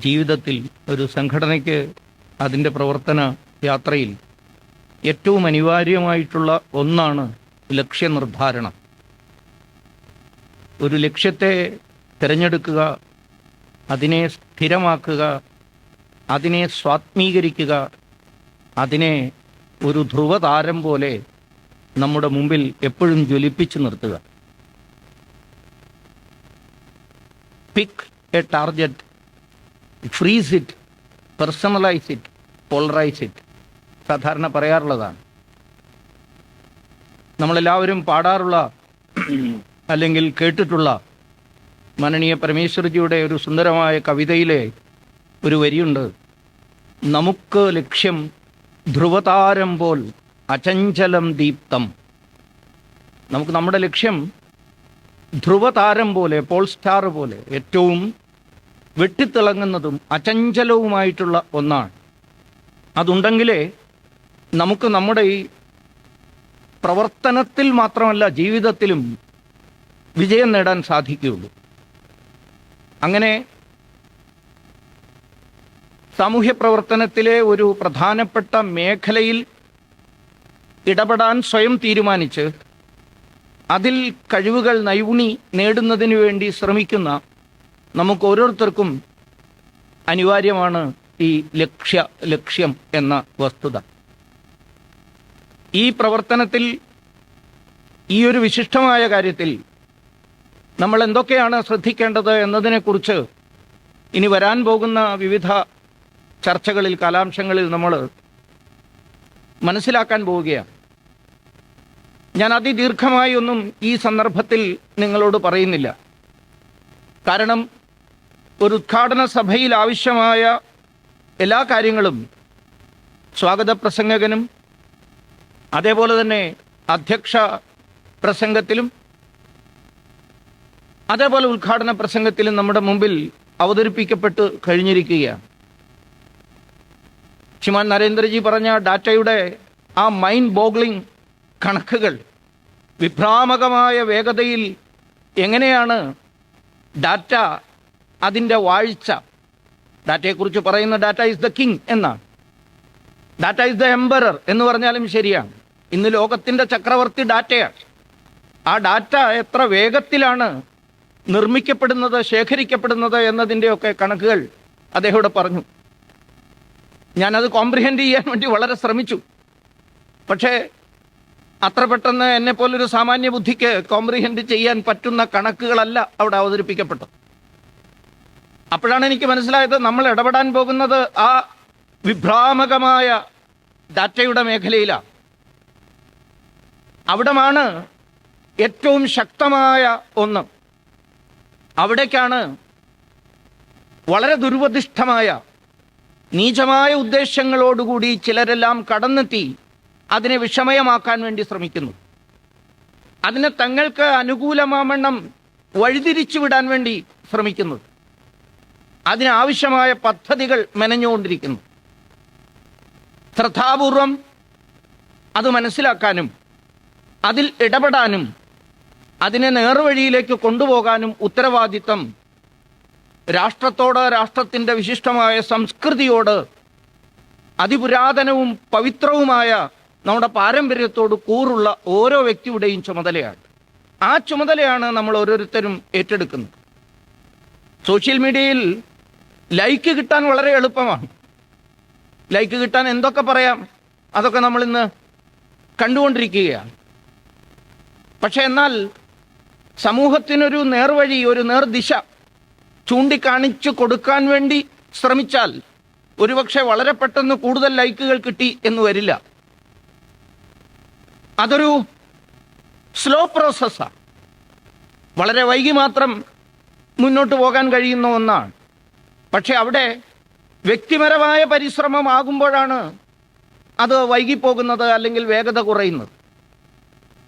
ജീവിതത്തിൽ ഒരു സംഘടനയ്ക്ക് അതിന്റെ പ്രവർത്തന യാത്രയിൽ ഏറ്റവും അനിവാര്യമായിട്ടുള്ള ഒന്നാണ് ലക്ഷ്യനിർദ്ധാരണം ഒരു ലക്ഷ്യത്തെ തിരഞ്ഞെടുക്കുക അതിനെ സ്ഥിരമാക്കുക അതിനെ സ്വാത്മീകരിക്കുക അതിനെ ഒരു ധ്രുവതാരം പോലെ നമ്മുടെ മുമ്പിൽ എപ്പോഴും ജ്വലിപ്പിച്ചു നിർത്തുക. Pick a target freeze it personalise it polarise it. സാധാരണ പറയാറുള്ളതാണ്. നമ്മളെല്ലാവരും പാടാറുള്ള അല്ലെങ്കിൽ കേട്ടിട്ടുള്ള മാനനീയ പരമേശ്വരജിയുടെ ഒരു സുന്ദരമായ കവിതയിലെ ഒരു വരിയുണ്ട്. നമുക്ക് ലക്ഷ്യം ധ്രുവതാരം പോൽ അചഞ്ചലം ദീപ്തം. നമുക്ക് നമ്മുടെ ലക്ഷ്യം ധ്രുവതാരം പോലെ പോൾ സ്റ്റാർ പോലെ ഏറ്റവും വെട്ടിത്തിളങ്ങുന്നതും അചഞ്ചലവുമായിട്ടുള്ള ഒന്നാണ്. അതുണ്ടെങ്കിലേ നമുക്ക് നമ്മുടെ ഈ പ്രവർത്തനത്തിൽ മാത്രമല്ല ജീവിതത്തിലും വിജയം നേടാൻ സാധിക്കുകയുള്ളൂ. അങ്ങനെ സാമൂഹ്യ പ്രവർത്തനത്തിലെ ഒരു പ്രധാനപ്പെട്ട മേഖലയിൽ ഇടപെടാൻ സ്വയം തീരുമാനിച്ച് അതിൽ കഴിവുകൾ നൈപുണി നേടുന്നതിന് വേണ്ടി ശ്രമിക്കുന്ന നമുക്ക് ഓരോരുത്തർക്കും അനിവാര്യമാണ് ഈ ലക്ഷ്യ ലക്ഷ്യം എന്ന വസ്തുത. ഈ പ്രവർത്തനത്തിൽ ഈ ഒരു വിശിഷ്ടമായ കാര്യത്തിൽ നമ്മൾ എന്തൊക്കെയാണ് ശ്രദ്ധിക്കേണ്ടത് എന്നതിനെക്കുറിച്ച് ഇനി വരാൻ പോകുന്ന വിവിധ ചർച്ചകളിൽ കാലാംശങ്ങളിൽ നമ്മൾ മനസ്സിലാക്കാൻ പോവുകയാണ്. ഞാൻ അതിദീർഘമായി ഒന്നും ഈ സന്ദർഭത്തിൽ നിങ്ങളോട് പറയുന്നില്ല. കാരണം ഒരു ഉദ്ഘാടന സഭയിൽ ആവശ്യമായ എല്ലാ കാര്യങ്ങളും സ്വാഗത പ്രസംഗകനും അതേപോലെ തന്നെ അധ്യക്ഷ പ്രസംഗത്തിലും അതേപോലെ ഉദ്ഘാടന പ്രസംഗത്തിലും നമ്മുടെ മുമ്പിൽ അവതരിപ്പിക്കപ്പെട്ട് കഴിഞ്ഞിരിക്കുകയാണ്. ശ്രീമാൻ നരേന്ദ്രജി പറഞ്ഞ ഡാറ്റയുടെ ആ മൈൻഡ് ബോഗ്ലിംഗ് കണക്കുകൾ വിഭ്രാമകമായ വേഗതയിൽ എങ്ങനെയാണ് ഡാറ്റ അതിന്റെ വാഴ്ച. ഡാറ്റയെക്കുറിച്ച് പറയുന്ന ഡാറ്റ ഈസ് ദ കിങ് എന്നാണ്. ഡാറ്റ ഈസ് ദ എംബറർ എന്ന് പറഞ്ഞാലും ശരിയാണ്. ഇന്ന് ലോകത്തിന്റെ ചക്രവർത്തി ഡാറ്റയാണ്. ആ ഡാറ്റ എത്ര വേഗത്തിലാണ് നിർമ്മിക്കപ്പെടുന്നത് ശേഖരിക്കപ്പെടുന്നത് എന്നതിന്റെയൊക്കെ കണക്കുകൾ അദ്ദേഹം പറഞ്ഞു. ഞാനത് കോംപ്രിഹെൻഡ് ചെയ്യാൻ വേണ്ടി വളരെ ശ്രമിച്ചു. പക്ഷേ അത്ര പെട്ടെന്ന് എന്നെ പോലൊരു സാമാന്യ ബുദ്ധിക്ക് കോംപ്രിഹെൻഡ് ചെയ്യാൻ പറ്റുന്ന കണക്കുകളല്ല അവിടെ അവതരിപ്പിക്കപ്പെട്ടത്. അപ്പോഴാണ് എനിക്ക് മനസ്സിലായത് നമ്മൾ ഇടപെടാൻ പോകുന്നത് ആ വിഭ്രാമകമായ ഡാറ്റയുടെ മേഖലയിലാണ്. അവിടമാണ് ഏറ്റവും ശക്തമായ ഒന്ന്. അവിടേക്കാണ് വളരെ ദുരുപദിഷ്ടമായ നീചമായ ഉദ്ദേശങ്ങളോടുകൂടി ചിലരെല്ലാം കടന്നെത്തി അതിനെ വിഷമയമാക്കാൻ വേണ്ടി ശ്രമിക്കുന്നു. അതിനെ തങ്ങൾക്ക് അനുകൂലമാവണ്ണം വഴിതിരിച്ചു വിടാൻ വേണ്ടി ശ്രമിക്കുന്നത്. അതിനാവശ്യമായ പദ്ധതികൾ മെനഞ്ഞുകൊണ്ടിരിക്കുന്നു. ശ്രദ്ധാപൂർവം അത് മനസ്സിലാക്കാനും അതിൽ ഇടപെടാനും അതിനെ നേർവഴിയിലേക്ക് കൊണ്ടുപോകാനും ഉത്തരവാദിത്തം രാഷ്ട്രത്തോട് രാഷ്ട്രത്തിന്റെ വിശിഷ്ടമായ സംസ്കൃതിയോട് അതിപുരാതനവും പവിത്രവുമായ നമ്മുടെ പാരമ്പര്യത്തോട് കൂറുള്ള ഓരോ വ്യക്തിയുടെയും ചുമതലയാണ് ആ ചുമതലയാണ് നമ്മൾ ഓരോരുത്തരും ഏറ്റെടുക്കുന്നത്. സോഷ്യൽ മീഡിയയിൽ ലൈക്ക് കിട്ടാൻ വളരെ എളുപ്പമാണ്. ലൈക്ക് കിട്ടാൻ എന്തൊക്കെ പറയാം? അതൊക്കെ നമ്മൾ ഇന്ന് കണ്ടുകൊണ്ടിരിക്കുകയാണ്. പക്ഷെ എന്നാൽ സമൂഹത്തിനൊരു നേർവഴി ഒരു നേർദിശ ചൂണ്ടിക്കാണിച്ചു കൊടുക്കാൻ വേണ്ടി ശ്രമിച്ചാൽ ഒരുപക്ഷെ വളരെ പെട്ടെന്ന് കൂടുതൽ ലൈക്കുകൾ കിട്ടി എന്ന് വരില്ല. അതൊരു സ്ലോ പ്രോസസ്സാണ്. വളരെ വൈകി മാത്രം മുന്നോട്ട് പോകാൻ കഴിയുന്ന ഒന്നാണ്. പക്ഷെ അവിടെ വ്യക്തിപരമായ പരിശ്രമമാകുമ്പോഴാണ് അത് വൈകിപ്പോകുന്നത് അല്ലെങ്കിൽ വേഗത കുറയുന്നത്.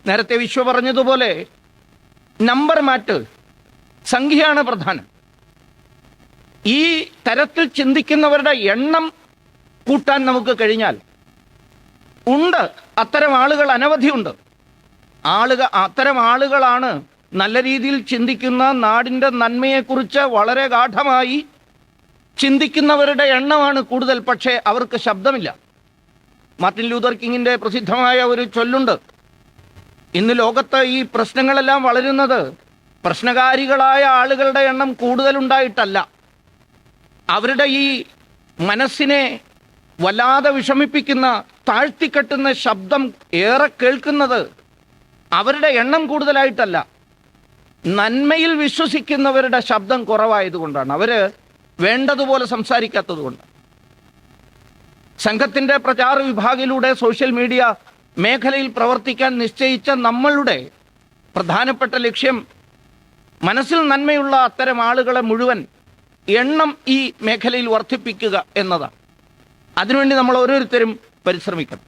നേരത്തെ വിശ്വ പറഞ്ഞതുപോലെ നമ്പർ മാറ്റ് സംഖ്യയാണ് പ്രധാനം. ഈ തരത്തിൽ ചിന്തിക്കുന്നവരുടെ എണ്ണം കൂട്ടാൻ നമുക്ക് കഴിഞ്ഞാൽ ഉണ്ട് അത്തരം ആളുകൾ അനവധിയുണ്ട് ആളുകൾ അത്തരം ആളുകളാണ് നല്ല രീതിയിൽ ചിന്തിക്കുന്ന നാടിന്റെ നന്മയെക്കുറിച്ച് വളരെ ഗാഠമായി ചിന്തിക്കുന്നവരുടെ എണ്ണമാണ് കൂടുതൽ പക്ഷേ അവർക്ക് ശബ്ദമില്ല. മാർട്ടിൻ ലൂതർ കിങ്ങിന്റെ പ്രസിദ്ധമായ ഒരു ചൊല്ലുണ്ട്. ഇന്ന് ലോകത്ത് ഈ പ്രശ്നങ്ങളെല്ലാം വളരുന്നത് പ്രശ്നകാരികളായ ആളുകളുടെ എണ്ണം കൂടുതലുണ്ടായിട്ടല്ല. അവരുടെ ഈ മനസ്സിനെ വല്ലാതെ വിഷമിപ്പിക്കുന്ന താഴ്ത്തിക്കെട്ടുന്ന ശബ്ദം ഏറെ കേൾക്കുന്നത് അവരുടെ എണ്ണം കൂടുതലായിട്ടല്ല. നന്മയിൽ വിശ്വസിക്കുന്നവരുടെ ശബ്ദം കുറവായതുകൊണ്ടാണ്. അവർ വേണ്ടതുപോലെ സംസാരിക്കാത്തത് കൊണ്ട്. സംഘത്തിന്റെ പ്രചാര വിഭാഗിലൂടെ സോഷ്യൽ മീഡിയ മേഖലയിൽ പ്രവർത്തിക്കാൻ നിശ്ചയിച്ച നമ്മളുടെ പ്രധാനപ്പെട്ട ലക്ഷ്യം മനസ്സിൽ നന്മയുള്ള അത്തരം ആളുകളെ മുഴുവൻ എണ്ണം ഈ മേഖലയിൽ വർദ്ധിപ്പിക്കുക എന്നതാണ്. അതിനുവേണ്ടി നമ്മൾ ഓരോരുത്തരും പരിശ്രമിക്കണം.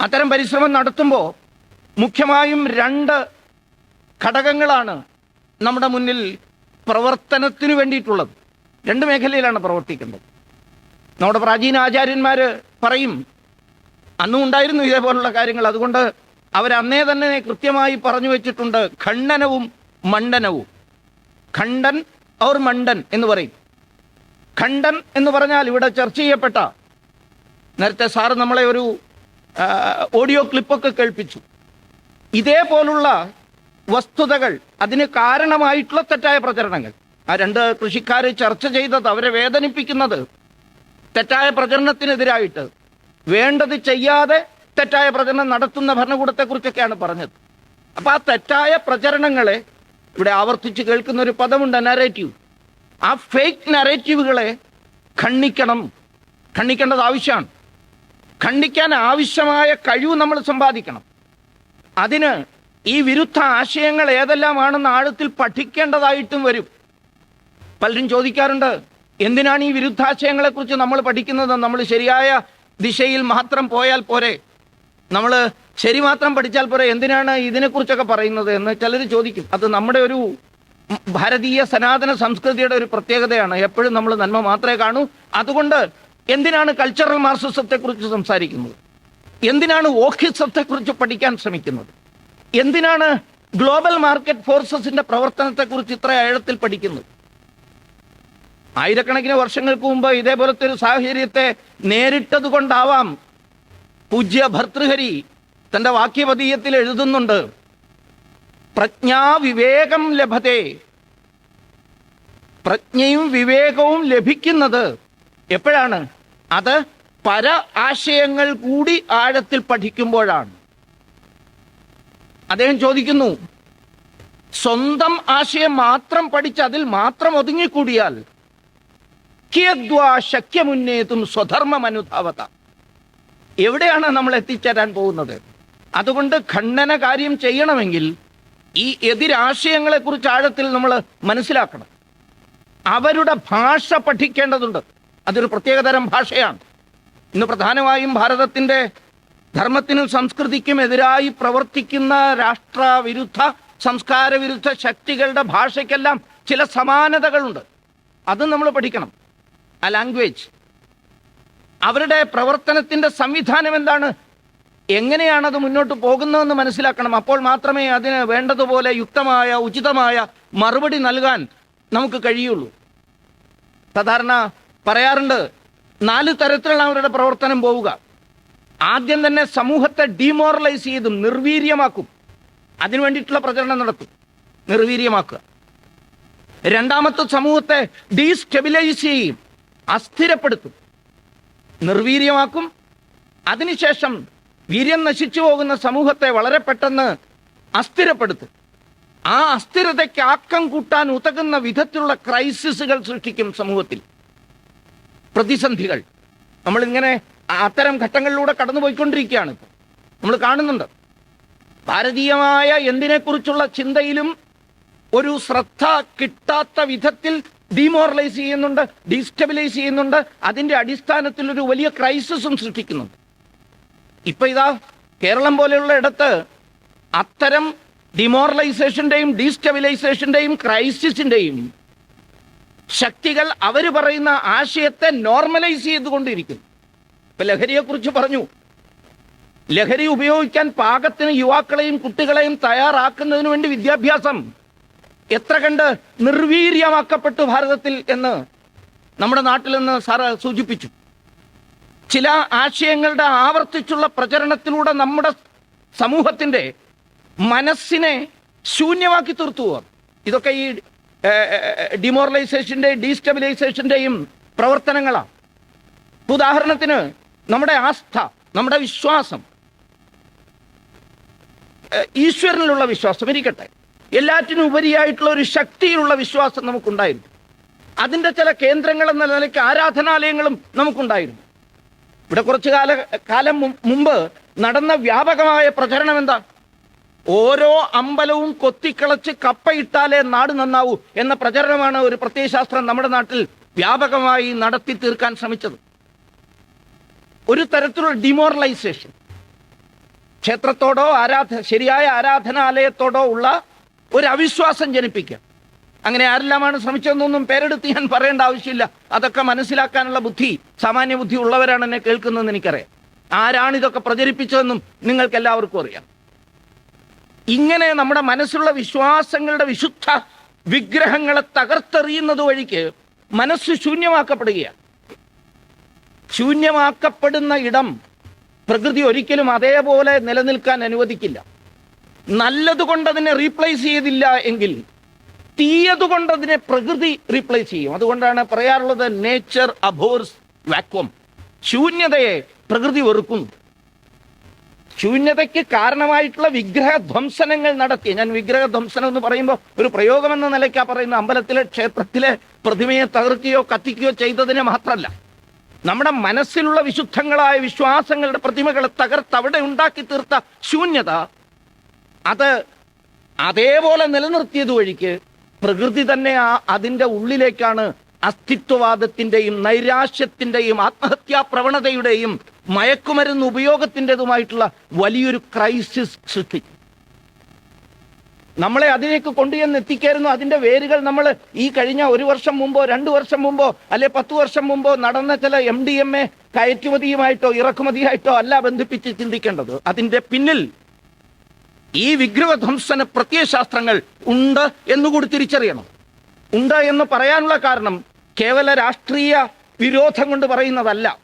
അത്തരം പരിശ്രമം നടത്തുമ്പോൾ മുഖ്യമായും രണ്ട് ഘടകങ്ങളാണ് നമ്മുടെ മുന്നിൽ പ്രവർത്തനത്തിന് വേണ്ടിയിട്ടുള്ളത്. രണ്ട് മേഖലയിലാണ് പ്രവർത്തിക്കേണ്ടത് നമ്മുടെ പ്രാചീന ആചാര്യന്മാർ പറയും അന്നും ഉണ്ടായിരുന്നു ഇതേപോലുള്ള കാര്യങ്ങൾ. അതുകൊണ്ട് അവരന്നേ തന്നെ കൃത്യമായി പറഞ്ഞു വെച്ചിട്ടുണ്ട് ഖണ്ഡനവും മണ്ഡനവും. ഖണ്ഡൻ ഔർ മണ്ഡൻ എന്ന് പറയും. ഖണ്ഡൻ എന്ന് പറഞ്ഞാൽ ഇവിടെ ചർച്ച ചെയ്യപ്പെട്ട നേരത്തെ സാറ് നമ്മളെ ഒരു ഓഡിയോ ക്ലിപ്പൊക്കെ കേൾപ്പിച്ചു. ഇതേപോലുള്ള വസ്തുതകൾ അതിന് കാരണമായിട്ടുള്ള തെറ്റായ പ്രചരണങ്ങൾ. ആ രണ്ട് കൃഷിക്കാർ ചർച്ച ചെയ്തത് അവരെ വേദനിപ്പിക്കുന്നത് തെറ്റായ പ്രചരണത്തിനെതിരായിട്ട്. വേണ്ടത് ചെയ്യാതെ തെറ്റായ പ്രചരണം നടത്തുന്ന ഭരണകൂടത്തെക്കുറിച്ചൊക്കെയാണ് പറഞ്ഞത്. അപ്പോൾ ആ തെറ്റായ പ്രചരണങ്ങളെ ഇവിടെ ആവർത്തിച്ച് കേൾക്കുന്ന ഒരു പദമുണ്ട് നരേറ്റീവ് ആ ഫേക്ക് നരേറ്റീവുകളെ ഖണ്ഡിക്കണം. ഖണ്ഡിക്കേണ്ടത് ആവശ്യമാണ്. ഖണ്ഡിക്കാൻ ആവശ്യമായ കഴിവ് നമ്മൾ സമ്പാദിക്കണം. അതിന് ഈ വിരുദ്ധ ആശയങ്ങൾ ഏതെല്ലാമാണെന്ന് ആഴത്തിൽ പഠിക്കേണ്ടതായിട്ടും വരും. പലരും ചോദിക്കാറുണ്ട് എന്തിനാണ് ഈ വിരുദ്ധാശയങ്ങളെക്കുറിച്ച് നമ്മൾ പഠിക്കുന്നത്? നമ്മൾ ശരിയായ ദിശയിൽ മാത്രം പോയാൽ പോരെ? നമ്മൾ ശരി മാത്രം പഠിച്ചാൽ പോരെ? എന്തിനാണ് ഇതിനെക്കുറിച്ചൊക്കെ പറയുന്നത് എന്ന് ചിലർ ചോദിക്കും. അത് നമ്മുടെ ഒരു ഭാരതീയ സനാതന സംസ്കൃതിയുടെ ഒരു പ്രത്യേകതയാണ്. എപ്പോഴും നമ്മൾ നന്മ മാത്രമേ കാണൂ. അതുകൊണ്ട് എന്തിനാണ് കൾച്ചറൽ മാർസിസത്തെക്കുറിച്ച് സംസാരിക്കുന്നത്? എന്തിനാണ് ഓഖിസത്തെക്കുറിച്ച് പഠിക്കാൻ ശ്രമിക്കുന്നത്? എന്തിനാണ് ഗ്ലോബൽ മാർക്കറ്റ് ഫോഴ്സസിന്റെ പ്രവർത്തനത്തെക്കുറിച്ച് ഇത്ര ആഴത്തിൽ പഠിക്കുന്നു ആയിരക്കണക്കിന് വർഷങ്ങൾക്ക് മുമ്പ് ഇതേപോലത്തെ ഒരു സാഹചര്യത്തെ നേരിട്ടത് കൊണ്ടാവാം പൂജ്യ ഭർത്തൃഹരി തന്റെ വാക്യപതീയത്തിൽ എഴുതുന്നുണ്ട് പ്രജ്ഞാവിവേകം ലഭത്തെ പ്രജ്ഞയും വിവേകവും ലഭിക്കുന്നത് എപ്പോഴാണ്? അത് പര ആശയങ്ങൾ കൂടി ആഴത്തിൽ പഠിക്കുമ്പോഴാണ്. അദ്ദേഹം ചോദിക്കുന്നു സ്വന്തം ആശയം മാത്രം പഠിച്ച് അതിൽ മാത്രം ഒതുങ്ങിക്കൂടിയാൽ കിയദ്വാ ശക്യമുന്നേതും സ്വധർമ്മം അനുധാവത എവിടെയാണ് നമ്മൾ എത്തിച്ചേരാൻ പോകുന്നത്? അതുകൊണ്ട് ഖണ്ഡന കാര്യം ചെയ്യണമെങ്കിൽ ഈ എതിരാശയങ്ങളെ കുറിച്ച് ആഴത്തിൽ നമ്മൾ മനസ്സിലാക്കണം. അവരുടെ ഭാഷ പഠിക്കേണ്ടതുണ്ട്. അതൊരു പ്രത്യേകതരം ഭാഷയാണ്. ഇന്ന് പ്രധാനമായും ഭാരതത്തിന്റെ ധർമ്മത്തിനും സംസ്കൃതിക്കും എതിരായി പ്രവർത്തിക്കുന്ന രാഷ്ട്രവിരുദ്ധ സംസ്കാര വിരുദ്ധ ശക്തികളുടെ ഭാഷയ്ക്കെല്ലാം ചില സമാനതകളുണ്ട്. അത് നമ്മൾ പഠിക്കണം. ആ ലാംഗ്വേജ്. അവരുടെ പ്രവർത്തനത്തിന്റെ സംവിധാനം എന്താണ്? എങ്ങനെയാണ് അത് മുന്നോട്ട് പോകുന്നതെന്ന് മനസ്സിലാക്കണം. അപ്പോൾ മാത്രമേ അതിന് വേണ്ടതുപോലെ യുക്തമായ ഉചിതമായ മറുപടി നൽകാൻ നമുക്ക് കഴിയുള്ളൂ. സാധാരണ പറയാറുണ്ട് നാല് തരത്തിലാണ് അവരുടെ പ്രവർത്തനം പോവുക. ആദ്യം തന്നെ സമൂഹത്തെ ഡീമോറലൈസ് ചെയ്തും നിർവീര്യമാക്കും. അതിനു വേണ്ടിയിട്ടുള്ള പ്രചരണം നടത്തും നിർവീര്യമാക്കുക. രണ്ടാമത്തെ സമൂഹത്തെ ഡീസ്റ്റെബിലൈസ് ചെയ്യും. അസ്ഥിരപ്പെടുത്തും. നിർവീര്യമാക്കും. അതിനുശേഷം വീര്യം നശിച്ചു പോകുന്ന സമൂഹത്തെ വളരെ പെട്ടെന്ന് അസ്ഥിരപ്പെടുത്തും. ആ അസ്ഥിരതയ്ക്ക് ആക്കം കൂട്ടാൻ ഉതകുന്ന വിധത്തിലുള്ള ക്രൈസിസുകൾ സൃഷ്ടിക്കും സമൂഹത്തിൽ. പ്രതിസന്ധികൾ. നമ്മളിങ്ങനെ അത്തരം ഘട്ടങ്ങളിലൂടെ കടന്നുപോയിക്കൊണ്ടിരിക്കുകയാണ് ഇപ്പോൾ നമ്മൾ കാണുന്നുണ്ട്. ഭാരതീയമായ എന്തിനെക്കുറിച്ചുള്ള ചിന്തയിലും ഒരു ശ്രദ്ധ കിട്ടാത്ത വിധത്തിൽ ഡീമോറലൈസ് ചെയ്യുന്നുണ്ട് ഡീസ്റ്റബിലൈസ് ചെയ്യുന്നുണ്ട്. അതിന്റെ അടിസ്ഥാനത്തിൽ ഒരു വലിയ ക്രൈസിസും സൃഷ്ടിക്കുന്നുണ്ട്. ഇപ്പൊ ഇതാ കേരളം പോലെയുള്ള ഇടത്ത് അത്തരം ഡിമോറലൈസേഷന്റെയും ഡീസ്റ്റബിലൈസേഷന്റെയും ക്രൈസിസിന്റെയും ശക്തികൾ അവർ പറയുന്ന ആശയത്തെ നോർമലൈസ് ചെയ്തുകൊണ്ടിരിക്കുന്നു. ഇപ്പൊ ലഹരിയെക്കുറിച്ച് പറഞ്ഞു. ലഹരി ഉപയോഗിക്കാൻ പാകത്തിന് യുവാക്കളെയും കുട്ടികളെയും തയ്യാറാക്കുന്നതിന് വേണ്ടി വിദ്യാഭ്യാസം എത്ര കണ്ട് നിർവീര്യമാക്കപ്പെട്ടു ഭാരതത്തിൽ എന്ന് നമ്മുടെ നാട്ടിൽ നിന്ന് സാറ് സൂചിപ്പിച്ചു. ചില ആശയങ്ങളുടെ ആവർത്തിച്ചുള്ള പ്രചരണത്തിലൂടെ നമ്മുടെ സമൂഹത്തിന്റെ മനസ്സിനെ ശൂന്യമാക്കി തീർത്തു ഇതൊക്കെ ഈ ഡിമോറലൈസേഷന്റെയും ഡീസ്റ്റബിലൈസേഷന്റെയും പ്രവർത്തനങ്ങളാണ്. ഉദാഹരണത്തിന് നമ്മുടെ ആസ്ഥ നമ്മുടെ വിശ്വാസം. ഈശ്വരനിലുള്ള വിശ്വാസം ഇരിക്കട്ടെ. എല്ലാറ്റിനും ഉപരിയായിട്ടുള്ള ഒരു ശക്തിയിലുള്ള വിശ്വാസം നമുക്കുണ്ടായിരുന്നു. അതിന്റെ ചില കേന്ദ്രങ്ങൾ എന്ന നിലയ്ക്ക് ആരാധനാലയങ്ങളും നമുക്കുണ്ടായിരുന്നു. ഇവിടെ കുറച്ചു കാല കാലം മുമ്പ് നടന്ന വ്യാപകമായ പ്രചരണം എന്താ? ഓരോ അമ്പലവും കൊത്തിക്കളച്ച് കപ്പയിട്ടാലേ നാട് നന്നാവൂ എന്ന പ്രചരണമാണ് ഒരു പ്രത്യയശാസ്ത്രം നമ്മുടെ നാട്ടിൽ വ്യാപകമായി നടത്തി തീർക്കാൻ ശ്രമിച്ചത്. ഒരു തരത്തിലുള്ള ഡിമോറലൈസേഷൻ. ക്ഷേത്രത്തോടോ ആരാധ ശരിയായ ആരാധനാലയത്തോടോ ഉള്ള ഒരു അവിശ്വാസം ജനിപ്പിക്കുക. അങ്ങനെ ആരെല്ലാമാണ് ശ്രമിച്ചതെന്നൊന്നും പേരെടുത്ത് ഞാൻ പറയേണ്ട ആവശ്യമില്ല. അതൊക്കെ മനസ്സിലാക്കാനുള്ള ബുദ്ധി സാമാന്യ ബുദ്ധി ഉള്ളവരാണ് എന്നെ കേൾക്കുന്നതെന്ന് എനിക്കറിയാം. ആരാണിതൊക്കെ പ്രചരിപ്പിച്ചതെന്നും നിങ്ങൾക്ക് എല്ലാവർക്കും അറിയാം. ഇങ്ങനെ നമ്മുടെ മനസ്സിലുള്ള വിശ്വാസങ്ങളുടെ വിശുദ്ധ വിഗ്രഹങ്ങളെ തകർത്തെറിയുന്നത് വഴിക്ക് മനസ്സ് ശൂന്യമാക്കപ്പെടുകയാണ്. ശൂന്യമാക്കപ്പെടുന്ന ഇടം പ്രകൃതി ഒരിക്കലും അതേപോലെ നിലനിൽക്കാൻ അനുവദിക്കില്ല. നല്ലതുകൊണ്ട് അതിനെ റീപ്ലേസ് ചെയ്തില്ല എങ്കിൽ തീയതുകൊണ്ട് അതിനെ പ്രകൃതി റീപ്ലേസ് ചെയ്യും. അതുകൊണ്ടാണ് പറയാറുള്ളത് നേച്ചർ അബോർസ് വാക്വം ശൂന്യതയെ പ്രകൃതി വെറുക്കുന്നു. ശൂന്യതയ്ക്ക് കാരണമായിട്ടുള്ള വിഗ്രഹ ധ്വംസനങ്ങൾ നടത്തി. ഞാൻ വിഗ്രഹ ധ്വംസനം എന്ന് പറയുമ്പോൾ ഒരു പ്രയോഗം എന്ന നിലയ്ക്കാ പറയുന്ന അമ്പലത്തിലെ ക്ഷേത്രത്തിലെ പ്രതിമയെ തകർക്കുകയോ കത്തിക്കുകയോ ചെയ്തതിനെ മാത്രമല്ല നമ്മുടെ മനസ്സിലുള്ള വിശുദ്ധങ്ങളായ വിശ്വാസങ്ങളുടെ പ്രതിമകളെ തകർത്ത് അവിടെ ഉണ്ടാക്കി തീർത്ത ശൂന്യത അത് അതേപോലെ നിലനിർത്തിയത് വഴിക്ക് പ്രകൃതി തന്നെ അതിന്റെ ഉള്ളിലേക്കാണ് അസ്തിത്വവാദത്തിന്റെയും നൈരാശ്യത്തിന്റെയും ആത്മഹത്യാ പ്രവണതയുടെയും മയക്കുമരുന്ന് ഉപയോഗത്തിന്റെതുമായിട്ടുള്ള വലിയൊരു ക്രൈസിസ് സൃഷ്ടിച്ചു നമ്മളെ അതിലേക്ക് കൊണ്ടുചെന്ന് എത്തിക്കായിരുന്നു അതിന്റെ വേരുകൾ നമ്മൾ ഈ കഴിഞ്ഞ ഒരു വർഷം മുമ്പോ രണ്ടു വർഷം മുമ്പോ അല്ലെ പത്ത് വർഷം മുമ്പോ നടന്ന ചില എം ഡി എം എ കയറ്റുമതിയുമായിട്ടോ ഇറക്കുമതിയായിട്ടോ അല്ല ബന്ധിപ്പിച്ച് ചിന്തിക്കേണ്ടത്. അതിന്റെ പിന്നിൽ ഈ വിഗ്രഹധ്വംസന പ്രത്യയശാസ്ത്രങ്ങൾ ഉണ്ട് എന്നുകൂടി തിരിച്ചറിയണം. ഉണ്ട് എന്ന് പറയാനുള്ള കാരണം കേവല രാഷ്ട്രീയ വിരോധം കൊണ്ട് പറയുന്നതല്ല.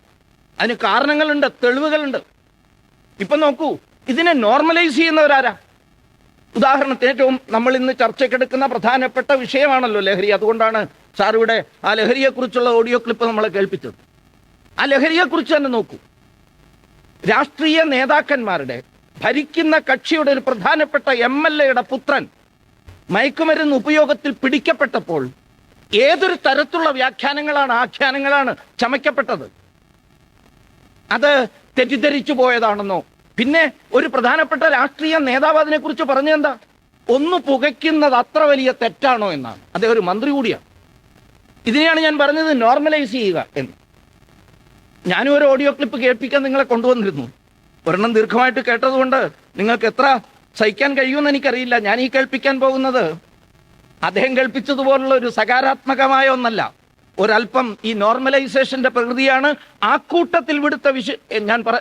അതിന് കാരണങ്ങളുണ്ട് തെളിവുകളുണ്ട്. ഇപ്പം നോക്കൂ ഇതിനെ നോർമലൈസ് ചെയ്യുന്നവരാരാ? ഉദാഹരണത്തിന് ഏറ്റവും നമ്മൾ ഇന്ന് ചർച്ചയ്ക്കെടുക്കുന്ന പ്രധാനപ്പെട്ട വിഷയമാണല്ലോ ലഹരി. അതുകൊണ്ടാണ് സാർ ഇവിടെ ആ ലഹരിയെക്കുറിച്ചുള്ള ഓഡിയോ ക്ലിപ്പ് നമ്മളെ കേൾപ്പിച്ചത്. ആ ലഹരിയെക്കുറിച്ച് തന്നെ നോക്കൂ. രാഷ്ട്രീയ നേതാക്കന്മാരുടെ ഭരിക്കുന്ന കക്ഷിയുടെ ഒരു പ്രധാനപ്പെട്ട എം എൽ എയുടെ പുത്രൻ മയക്കുമരുന്ന് ഉപയോഗത്തിൽ പിടിക്കപ്പെട്ടപ്പോൾ ഏതൊരു തരത്തിലുള്ള വ്യാഖ്യാനങ്ങളാണ് ആഖ്യാനങ്ങളാണ് ചമയ്ക്കപ്പെട്ടത്? അത് തെറ്റിദ്ധരിച്ചു പോയതാണെന്നോ? പിന്നെ ഒരു പ്രധാനപ്പെട്ട രാഷ്ട്രീയ നേതാവ് അതിനെക്കുറിച്ച് പറഞ്ഞെന്താ ഒന്ന് പുകയ്ക്കുന്നത് അത്ര വലിയ തെറ്റാണോ എന്നാണ്. അദ്ദേഹം ഒരു മന്ത്രി കൂടിയാണ്. ഇതിനെയാണ് ഞാൻ പറഞ്ഞത് നോർമലൈസ് ചെയ്യുക എന്ന്. ഞാനും ഒരു ഓഡിയോ ക്ലിപ്പ് കേൾപ്പിക്കാൻ നിങ്ങളെ കൊണ്ടുവന്നിരുന്നു. ഒരെണ്ണം ദീർഘമായിട്ട് കേട്ടതുകൊണ്ട് നിങ്ങൾക്ക് എത്ര സഹിക്കാൻ കഴിയുമെന്ന് എനിക്കറിയില്ല. ഞാൻ ഈ കേൾപ്പിക്കാൻ പോകുന്നത് അദ്ദേഹം കേൾപ്പിച്ചതുപോലുള്ള ഒരു സകാരാത്മകമായ ഒന്നല്ല. ഒരല്പം ഈ നോർമലൈസേഷന്റെ പ്രകൃതിയാണ് ആ കൂട്ടത്തിൽ വിടുത്ത വിഷ ഞാൻ പറ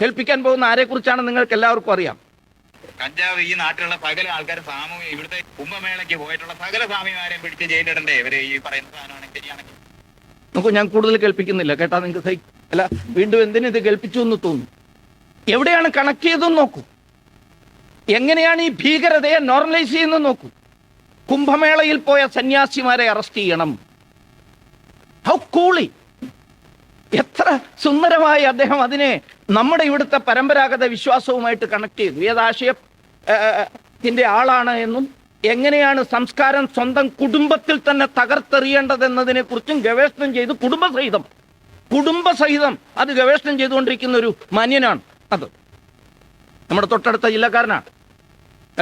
കേൾപ്പിക്കാൻ പോകുന്ന ആരെക്കുറിച്ചാണ് നിങ്ങൾക്ക് എല്ലാവർക്കും അറിയാം. കഞ്ചാവ് ഈ നാട്ടിലുള്ള സകല ആൾക്കാർ സാമൂഹ്യ ഇവിടുത്തെ കുംഭമേളയ്ക്ക് പോയിട്ടുള്ള സകല സ്വാമിമാരെയും പിടിച്ച് ജയിലിടണ്ടേ ഇവർ ഈ പറയുന്ന സാധനമാണെങ്കിൽ ശരിയാണെങ്കിൽ നോക്കൂ ഞാൻ കൂടുതൽ കേൾപ്പിക്കുന്നില്ല. കേട്ടാ നിങ്ങൾക്ക് അല്ല വീണ്ടും എന്തിനു ഇത് കേൾപ്പിച്ചു എന്ന് തോന്നുന്നു? എവിടെയാണ് കണക്ട് ചെയ്തെന്ന് നോക്കൂ. എങ്ങനെയാണ് ഈ ഭീകരതയെ നോർമലൈസ് ചെയ്യുന്നത് നോക്കൂ. കുംഭമേളയിൽ പോയ സന്യാസിമാരെ അറസ്റ്റ് ചെയ്യണം. ഹൗ കൂളി എത്ര സുന്ദരമായി അദ്ദേഹം അതിനെ നമ്മുടെ ഇവിടുത്തെ പരമ്പരാഗത വിശ്വാസവുമായിട്ട് കണക്ട് ചെയ്തു. ഏതാശയത്തിന്റെ ആളാണ് എന്നും എങ്ങനെയാണ് സംസ്കാരം സ്വന്തം കുടുംബത്തിൽ തന്നെ തകർത്തെറിയേണ്ടതെന്നതിനെ കുറിച്ചും ഗവേഷണം ചെയ്ത്. കുടുംബസഹിതം. കുടുംബസഹിതം. അത് ഗവേഷണം ചെയ്തുകൊണ്ടിരിക്കുന്ന ഒരു മാന്യനാണ് അത്. നമ്മുടെ തൊട്ടടുത്ത ജില്ലക്കാരനാണ്.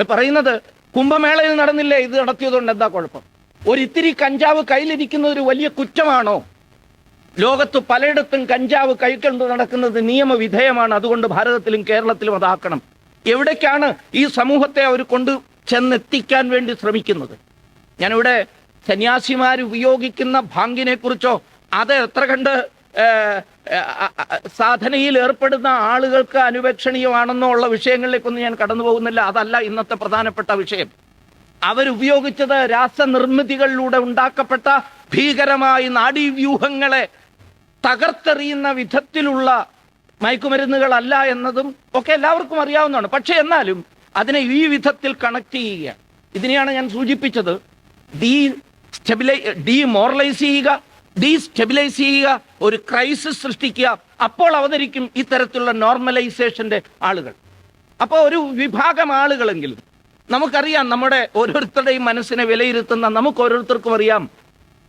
പറയുന്നത് കുംഭമേളയിൽ നടന്നില്ലേ? ഇത് നടത്തിയതുകൊണ്ട് എന്താ കുഴപ്പം? ഒരിത്തിരി കഞ്ചാവ് കയ്യിലിരിക്കുന്ന ഒരു വലിയ കുറ്റമാണോ? ലോകത്ത് പലയിടത്തും കഞ്ചാവ് കൈക്കൊണ്ട് നടക്കുന്നത് നിയമവിധേയമാണ്. അതുകൊണ്ട് ഭാരതത്തിലും കേരളത്തിലും അതാക്കണം. എവിടേക്കാണ് ഈ സമൂഹത്തെ അവർ കൊണ്ട് ചെന്നെത്തിക്കാൻ വേണ്ടി ശ്രമിക്കുന്നത്? ഞാനിവിടെ സന്യാസിമാർ ഉപയോഗിക്കുന്ന ഭാങ്കിനെ കുറിച്ചോ അത് എത്ര കണ്ട് സാധനയിൽ ഏർപ്പെടുന്ന ആളുകൾക്ക് അനുപേക്ഷണീയമാണെന്നോ ഉള്ള വിഷയങ്ങളിലേക്കൊന്നും ഞാൻ കടന്നു പോകുന്നില്ല. അതല്ല ഇന്നത്തെ പ്രധാനപ്പെട്ട വിഷയം. അവരുപയോഗിച്ചത് രാസനിർമ്മിതികളിലൂടെ ഉണ്ടാക്കപ്പെട്ട ഭീകരമായ നാഡീവ്യൂഹങ്ങളെ തകർത്തെറിയുന്ന വിധത്തിലുള്ള മയക്കുമരുന്നുകളല്ല എന്നതും ഒക്കെ എല്ലാവർക്കും അറിയാവുന്നതാണ്. പക്ഷേ എന്നാലും അതിനെ ഈ വിധത്തിൽ കണക്ട് ചെയ്യുക ഇതിനെയാണ് ഞാൻ സൂചിപ്പിച്ചത്. ഡീ സ്റ്റെബിലൈ ഡീമോറലൈസ് ചെയ്യുക. ഡീ സ്റ്റെബിലൈസ് ചെയ്യുക ഒരു ക്രൈസിസ് സൃഷ്ടിക്കുക. അപ്പോൾ അവതരിക്കും ഇത്തരത്തിലുള്ള നോർമലൈസേഷന്റെ ആളുകൾ. അപ്പോൾ ഒരു വിഭാഗം ആളുകളെങ്കിലും നമുക്കറിയാം നമ്മുടെ ഓരോരുത്തരുടെയും മനസ്സിനെ വിലയിരുത്തുന്ന നമുക്ക് ഓരോരുത്തർക്കും അറിയാം.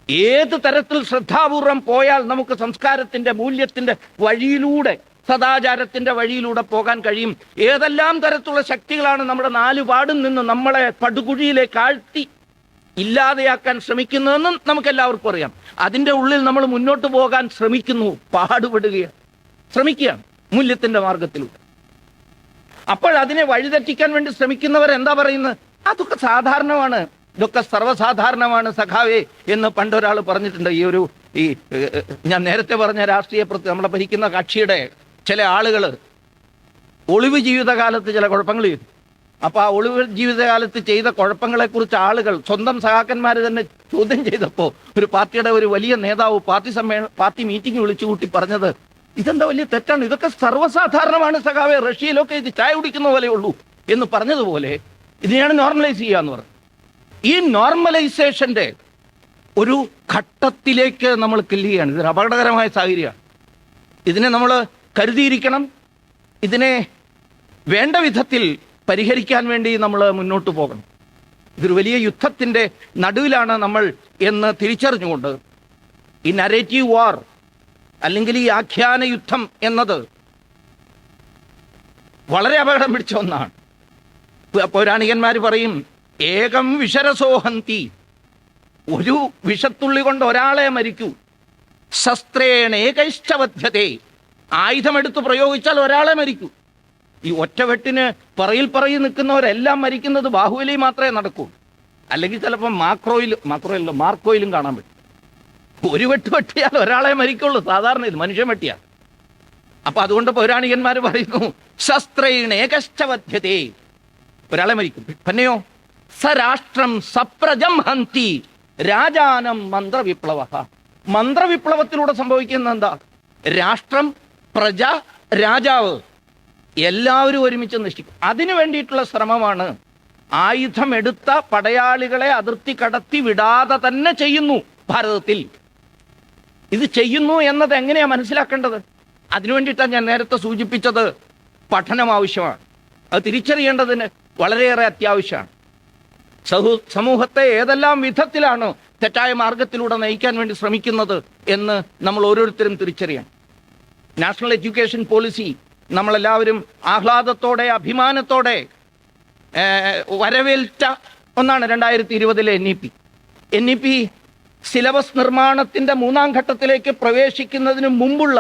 ഏത് തരത്തിൽ ശ്രദ്ധാപൂർവം പോയാൽ നമുക്ക് സംസ്കാരത്തിന്റെ മൂല്യത്തിന്റെ വഴിയിലൂടെ സദാചാരത്തിന്റെ വഴിയിലൂടെ പോകാൻ കഴിയും. ഏതെല്ലാം തരത്തിലുള്ള ശക്തികളാണ് നമ്മുടെ നാലുപാടും നിന്ന് നമ്മളെ പടുകുഴിയിലേക്ക് ആഴ്ത്തി ഇല്ലാതെയാക്കാൻ ശ്രമിക്കുന്നതെന്നും നമുക്ക് എല്ലാവർക്കും അറിയാം. അതിന്റെ ഉള്ളിൽ നമ്മൾ മുന്നോട്ട് പോകാൻ ശ്രമിക്കുന്നു പാടുപെടുകയാണ്. ശ്രമിക്കുകയാണ് മൂല്യത്തിന്റെ മാർഗത്തിലൂടെ അപ്പോൾ അതിനെ വഴിതെറ്റിക്കാൻ വേണ്ടി ശ്രമിക്കുന്നവർ എന്താ പറയുന്നത്? അതൊക്കെ സാധാരണമാണ്. ഇതൊക്കെ സർവസാധാരണമാണ് സഖാവേ എന്ന് പണ്ടൊരാൾ പറഞ്ഞിട്ടുണ്ട്. ഈ ഒരു ഈ ഞാൻ നേരത്തെ പറഞ്ഞ രാഷ്ട്രീയ നമ്മളെ ഭരിക്കുന്ന കക്ഷിയുടെ ചില ആളുകൾ ഒളിവ് ജീവിതകാലത്ത് ചില കുഴപ്പങ്ങൾ ചെയ്തു. അപ്പൊ ആ ഒളിവ് ജീവിതകാലത്ത് ചെയ്ത കുഴപ്പങ്ങളെ കുറിച്ച് ആളുകൾ സ്വന്തം സഹാക്കന്മാർ തന്നെ ചോദ്യം ചെയ്തപ്പോൾ ഒരു പാർട്ടിയുടെ ഒരു വലിയ നേതാവ് പാർട്ടി സമ്മേളനം പാർട്ടി മീറ്റിംഗ് വിളിച്ചു കൂട്ടി പറഞ്ഞത് ഇതെന്താ വലിയ തെറ്റാണ്? ഇതൊക്കെ സർവസാധാരണമാണ് സഖാവെ. റഷ്യയിലൊക്കെ ഇത് ചായ കുടിക്കുന്ന പോലെ ഉള്ളൂ. എന്ന് പറഞ്ഞതുപോലെ ഇതിനെയാണ് നോർമലൈസ് ചെയ്യുക എന്ന് പറഞ്ഞു. ഈ നോർമലൈസേഷന്റെ ഒരു ഘട്ടത്തിലേക്ക് നമ്മൾ കില്ലുകയാണ് ഇതൊരു അപകടകരമായ സാഹചര്യമാണ്. ഇതിനെ നമ്മൾ കരുതിയിരിക്കണം. ഇതിനെ വേണ്ട വിധത്തിൽ പരിഹരിക്കാൻ വേണ്ടി നമ്മൾ മുന്നോട്ട് പോകണം. ഇതൊരു വലിയ യുദ്ധത്തിന്റെ നടുവിലാണ് നമ്മൾ എന്ന് തിരിച്ചറിഞ്ഞുകൊണ്ട് ഈ നരേറ്റീവ് വാർ അല്ലെങ്കിൽ ഈ ആഖ്യാന യുദ്ധം എന്നത് വളരെ അപകടം പിടിച്ച ഒന്നാണ്. പൗരാണികന്മാർ പറയും ഏകം വിഷരസോഹന്തി ഒരു വിഷത്തുള്ളി കൊണ്ട് ഒരാളെ മരിക്കൂ. ശസ്ത്രേണേകൈഷ്ടവധ്യതേ ആയുധമെടുത്ത് പ്രയോഗിച്ചാൽ ഒരാളെ മരിക്കൂ. ഈ ഒറ്റവെട്ടിന് പറയിൽ പറയിൽ നിൽക്കുന്നവരെല്ലാം മരിക്കുന്നത് ബാഹുബലി മാത്രമേ നടക്കൂ. അല്ലെങ്കിൽ ചിലപ്പോൾ മാക്രോയിൽ മാക്രോയിലോ മാർക്കോയിലും കാണാൻ പറ്റും. ഒരു വെട്ട് വെട്ടിയാൽ ഒരാളെ മരിക്കുള്ളൂ സാധാരണ ഇത് മനുഷ്യൻ വെട്ടിയാൽ. അപ്പൊ അതുകൊണ്ട് പൗരാണികന്മാർ പറയുന്നു ശസ്ത്രേണ ഏകഷ്ടബദ്ധതേ ഒരാളെ മരിക്കും. പിന്നെയോ സരാഷ്ട്രം സപ്രജം ഹന്തി രാജാനം മന്ത്രവിപ്ലവ. മന്ത്രവിപ്ലവത്തിലൂടെ സംഭവിക്കുന്ന എന്താ? രാഷ്ട്രം പ്രജ രാജാവ്. എല്ലാവരും ഒരുമിച്ച് നശിക്കും അതിനു വേണ്ടിയിട്ടുള്ള ശ്രമമാണ് ആയുധമെടുത്ത പടയാളികളെ അതിർത്തി കടത്തി വിടാതെ തന്നെ ചെയ്യുന്നു ഭാരതത്തിൽ. ഇത് ചെയ്യുന്നു എന്നത് എങ്ങനെയാ മനസ്സിലാക്കേണ്ടത്? അതിനു വേണ്ടിയിട്ടാണ് ഞാൻ നേരത്തെ സൂചിപ്പിച്ചത് പഠനം ആവശ്യമാണ്. അത് തിരിച്ചറിയേണ്ടതിന് വളരെയേറെ അത്യാവശ്യമാണ്. സഹു സമൂഹത്തെ ഏതെല്ലാം വിധത്തിലാണ് തെറ്റായ മാർഗത്തിലൂടെ നയിക്കാൻ വേണ്ടി ശ്രമിക്കുന്നത് എന്ന് നമ്മൾ ഓരോരുത്തരും തിരിച്ചറിയണം. നാഷണൽ എഡ്യൂക്കേഷൻ പോളിസി നമ്മളെല്ലാവരും ആഹ്ലാദത്തോടെ അഭിമാനത്തോടെ വരവേൽറ്റ ഒന്നാണ് രണ്ടായിരത്തി ഇരുപതിലെ N E P N E P syllabus നിർമ്മാണത്തിന്റെ മൂന്നാം ഘട്ടത്തിലേക്ക് പ്രവേശിക്കുന്നതിന് മുമ്പുള്ള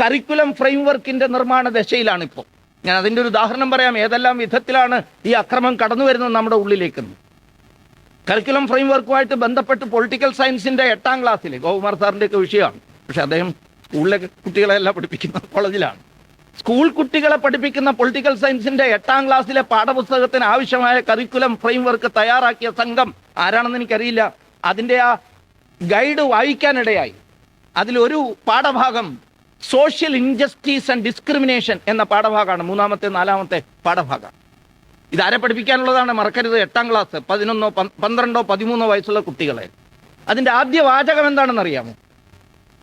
കരിക്കുലം ഫ്രെയിംവർക്കിന്റെ നിർമ്മാണ ദശയിലാണ് ഇപ്പോൾ ഞാൻ അതിന്റെ ഒരു ഉദാഹരണം പറയാം. ഏതെല്ലാം വിധത്തിലാണ് ഈ അക്രമം കടന്നു വരുന്നത് നമ്മുടെ ഉള്ളിലേക്ക്? കരിക്കുലം ഫ്രെയിംവർക്കുമായിട്ട് ബന്ധപ്പെട്ട് പൊളിറ്റിക്കൽ സയൻസിന്റെ എട്ടാം ക്ലാസ്സിൽ ഗോകുമാർ സാറിന്റെയൊക്കെ വിഷയമാണ്. പക്ഷേ അദ്ദേഹം സ്കൂളിലെ കുട്ടികളെല്ലാം പഠിപ്പിക്കുന്ന കോളേജിലാണ്. സ്കൂൾ കുട്ടികളെ പഠിപ്പിക്കുന്ന പൊളിറ്റിക്കൽ സയൻസിന്റെ എട്ടാം ക്ലാസ്സിലെ പാഠപുസ്തകത്തിന് ആവശ്യമായ കരിക്കുലം ഫ്രെയിംവർക്ക് തയ്യാറാക്കിയ സംഘം ആരാണെന്ന് എനിക്കറിയില്ല. അതിന്റെ ആ ഗൈഡ് വായിക്കാനിടയായി. അതിലൊരു പാഠഭാഗം സോഷ്യൽ ഇൻജസ്റ്റിസ് ആൻഡ് ഡിസ്ക്രിമിനേഷൻ എന്ന പാഠഭാഗമാണ്. മൂന്നാമത്തെ നാലാമത്തെ പാഠഭാഗം. ഇതാരെ പഠിപ്പിക്കാനുള്ളതാണ് മറക്കരുത്. എട്ടാം ക്ലാസ് പതിനൊന്നോ പന്ത്രണ്ടോ പതിമൂന്നോ വയസ്സുള്ള കുട്ടികളെ. അതിന്റെ ആദ്യ വാചകം എന്താണെന്ന് അറിയാമോ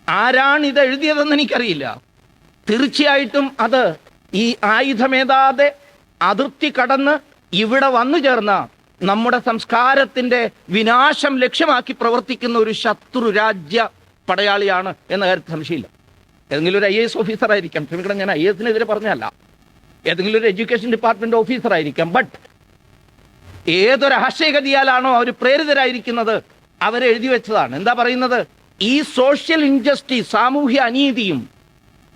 ആരാണ് ഇത് എഴുതിയതെന്ന് എനിക്കറിയില്ല. തീർച്ചയായിട്ടും അത് ഈ ആയുധമേതാതെ അതിർത്തി കടന്ന് ഇവിടെ വന്നു ചേർന്ന നമ്മുടെ സംസ്കാരത്തിന്റെ വിനാശം ലക്ഷ്യമാക്കി പ്രവർത്തിക്കുന്ന ഒരു ശത്രു രാജ്യ പടയാളിയാണ് എന്ന കാര്യത്തിൽ സംശയമില്ല. ഏതെങ്കിലും ഒരു ഐ എസ് ഓഫീസർ ആയിരിക്കാം. ക്ഷമിക്കണം ഞാൻ ഐ എസിനെതിരെ പറഞ്ഞല്ല ഏതെങ്കിലും ഒരു എഡ്യൂക്കേഷൻ ഡിപ്പാർട്ട്മെന്റ് ഓഫീസർ ആയിരിക്കാം. ബട്ട് ഏതൊരു ആശയഗതിയാലാണോ അവർ പ്രേരിതരായിരിക്കുന്നത് അവരെഴുതി വെച്ചതാണ്. എന്താ പറയുന്നത്? ഈ സോഷ്യൽ ഇൻജസ്റ്റിസ് സാമൂഹ്യ അനീതിയും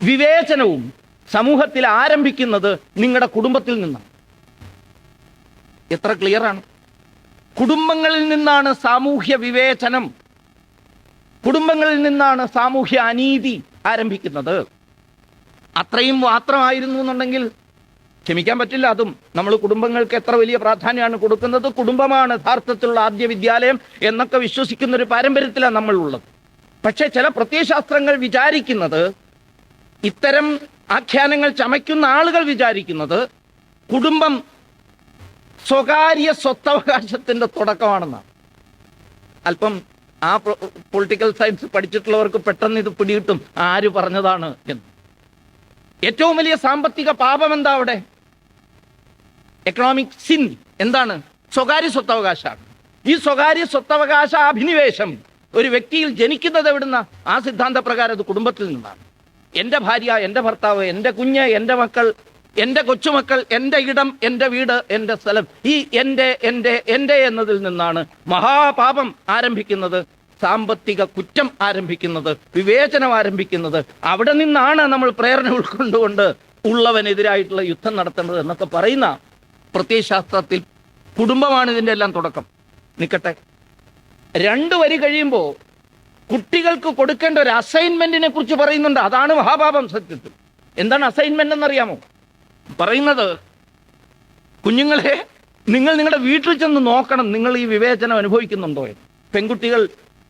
വിവേചനവും സമൂഹത്തിൽ ആരംഭിക്കുന്നത് നിങ്ങളുടെ കുടുംബത്തിൽ നിന്നാണ്. എത്ര ക്ലിയറാണ് കുടുംബങ്ങളിൽ നിന്നാണ് സാമൂഹ്യ വിവേചനം. കുടുംബങ്ങളിൽ നിന്നാണ് സാമൂഹ്യ അനീതി ആരംഭിക്കുന്നത്. അത്രയും മാത്രമായിരുന്നു എന്നുണ്ടെങ്കിൽ ക്ഷമിക്കാൻ പറ്റില്ല. അതും നമ്മൾ കുടുംബങ്ങൾക്ക് എത്ര വലിയ പ്രാധാന്യമാണ് കൊടുക്കുന്നത്? കുടുംബമാണ് യഥാർത്ഥത്തിലുള്ള ആദ്യ വിദ്യാലയം എന്നൊക്കെ വിശ്വസിക്കുന്ന ഒരു പാരമ്പര്യത്തിലാണ് നമ്മളുള്ളത്. പക്ഷേ ചില പ്രത്യയശാസ്ത്രങ്ങൾ വിചാരിക്കുന്നത് ഇത്തരം ആഖ്യാനങ്ങൾ ചമയ്ക്കുന്ന ആളുകൾ വിചാരിക്കുന്നത് കുടുംബം സ്വകാര്യ സ്വത്തവകാശത്തിന്റെ തുടക്കമാണെന്നാണ്. അല്പം ആ പൊളിറ്റിക്കൽ സയൻസ് പഠിച്ചിട്ടുള്ളവർക്ക് പെട്ടെന്ന് ഇത് പിടികിട്ടും. ആര് പറഞ്ഞതാണ് എന്ന്. ഏറ്റവും വലിയ സാമ്പത്തിക പാപം എന്താ അവിടെ? എക്കണോമിക് സിൻ എന്താണ്? സ്വകാര്യ സ്വത്തവകാശമാണ്. ഈ സ്വകാര്യ സ്വത്തവകാശ അഭിനിവേശം ഒരു വ്യക്തിയിൽ ജനിക്കുന്നത് എവിടുന്ന? ആ സിദ്ധാന്ത പ്രകാരം അത് കുടുംബത്തിൽ നിന്നാണ്. എന്റെ ഭാര്യ എന്റെ ഭർത്താവ് എന്റെ കുഞ്ഞ് എന്റെ മക്കൾ എന്റെ കൊച്ചുമക്കൾ എന്റെ ഇടം എന്റെ വീട് എന്റെ സ്ഥലം ഈ എന്റെ എന്റെ എന്റെ എന്നതിൽ നിന്നാണ് മഹാപാപം ആരംഭിക്കുന്നത് സാമ്പത്തിക കുറ്റം ആരംഭിക്കുന്നത് വിവേചനം ആരംഭിക്കുന്നത്. അവിടെ നിന്നാണ് നമ്മൾ പ്രേരണ ഉൾക്കൊണ്ടുകൊണ്ട് ഉള്ളവനെതിരായിട്ടുള്ള യുദ്ധം നടത്തേണ്ടത് എന്നൊക്കെ പറയുന്ന പ്രത്യയശാസ്ത്രത്തിൽ കുടുംബമാണ് ഇതിന്റെ എല്ലാം തുടക്കം. നിൽക്കട്ടെ രണ്ടു വരി കഴിയുമ്പോൾ കുട്ടികൾക്ക് കൊടുക്കേണ്ട ഒരു അസൈൻമെന്റിനെ കുറിച്ച് പറയുന്നുണ്ട്. അതാണ് മഹാഭാവം സത്യത്തിൽ. എന്താണ് അസൈൻമെന്റ് എന്നറിയാമോ? പറയുന്നത് കുഞ്ഞുങ്ങളെ നിങ്ങൾ നിങ്ങളുടെ വീട്ടിൽ ചെന്ന് നോക്കണം. നിങ്ങൾ ഈ വിവേചനം അനുഭവിക്കുന്നുണ്ടോ പെൺകുട്ടികൾ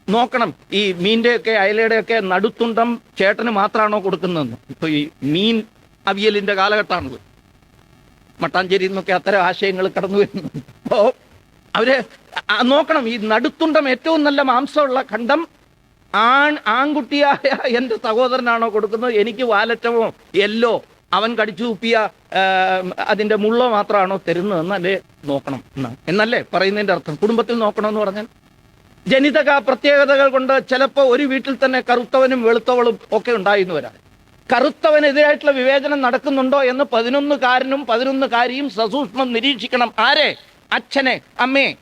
നോക്കണം. ഈ മീന്റെ ഒക്കെ അയലയുടെ ഒക്കെ നടുത്തുണ്ടം ചേട്ടന് മാത്രമാണോ കൊടുക്കുന്നതെന്ന്. ഇപ്പൊ ഈ മീൻ അവിയലിന്റെ കാലഘട്ടമാണത്. മട്ടാഞ്ചേരിയിൽ നിന്നൊക്കെ അത്തരം ആശയങ്ങൾ കടന്നു വരുന്നു അപ്പോ അവർ നോക്കണം. ഈ നടുത്തുണ്ടം ഏറ്റവും നല്ല മാംസമുള്ള ഖണ്ഡം ആൺ ആൺകുട്ടിയായ എന്റെ സഹോദരനാണോ കൊടുക്കുന്നത്? എനിക്ക് വാലറ്റമോ? എല്ലോ. അവൻ കടിച്ചു തുപ്പിയ ആ, അതിന്റെ മുള്ളോ മാത്രമാണോ തരുന്നതെന്ന് അല്ലേ നോക്കണം എന്നാ. എന്നല്ലേ പറയുന്നതിന്റെ അർത്ഥം? കുടുംബത്തിൽ നോക്കണമെന്ന് പറഞ്ഞാൽ ജനിതക പ്രത്യേകതകൾ കൊണ്ട് ചിലപ്പോൾ ഒരു വീട്ടിൽ തന്നെ കറുത്തവനും വെളുത്തവളും ഒക്കെ ഉണ്ടായിരുന്നു വരാം കറുത്തവനെതിരായിട്ടുള്ള വിവേചനം നടക്കുന്നുണ്ടോ എന്ന് പതിനൊന്നുകാരനും പതിനൊന്നുകാരിയും സസൂക്ഷ്മം നിരീക്ഷിക്കണം. ആരെ? അച്ഛനെ അമ്മയെ.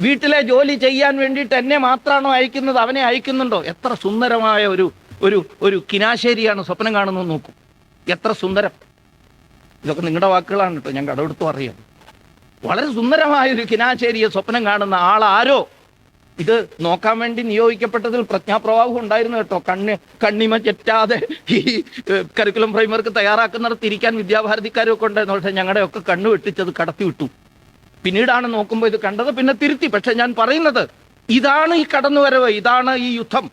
വീട്ടിലെ ജോലി ചെയ്യാൻ വേണ്ടിയിട്ട് എന്നെ മാത്രമാണോ അയക്കുന്നത്? അവനെ അയക്കുന്നുണ്ടോ? എത്ര സുന്ദരമായ ഒരു ഒരു ഒരു കിനാശേരിയാണ് സ്വപ്നം കാണുന്നത് നോക്കൂ. എത്ര സുന്ദരം. ഇതൊക്കെ നിങ്ങളുടെ വാക്കുകളാണ് കേട്ടോ. ഞാൻ കടമെടുത്തു അറിയാം വളരെ സുന്ദരമായ ഒരു കിനാശേരിയെ സ്വപ്നം കാണുന്ന ആളാരോ? ഇത് നോക്കാൻ വേണ്ടി നിയോഗിക്കപ്പെട്ടതിൽ പ്രജ്ഞാപ്രവാഹം ഉണ്ടായിരുന്നു കേട്ടോ. കണ്ണ് കണ്ണിമ ചെറ്റാതെ ഈ കരിക്കുലം ഫ്രെയിംവർക്ക് തയ്യാറാക്കുന്നിടത്ത് ഇരിക്കാൻ വിദ്യാഭാരതിക്കാരൊക്കെ ഉണ്ടായിരുന്നു പക്ഷേ ഞങ്ങളുടെയൊക്കെ കണ്ണ് വെട്ടിച്ചത് കടത്തി വിട്ടു. പിന്നീടാണ് നോക്കുമ്പോൾ ഇത് കണ്ടത് പിന്നെ തിരുത്തി. പക്ഷെ ഞാൻ പറയുന്നത് ഇതാണ് ഈ കടന്നുവരവ് ഇതാണ് ഈ യുദ്ധം.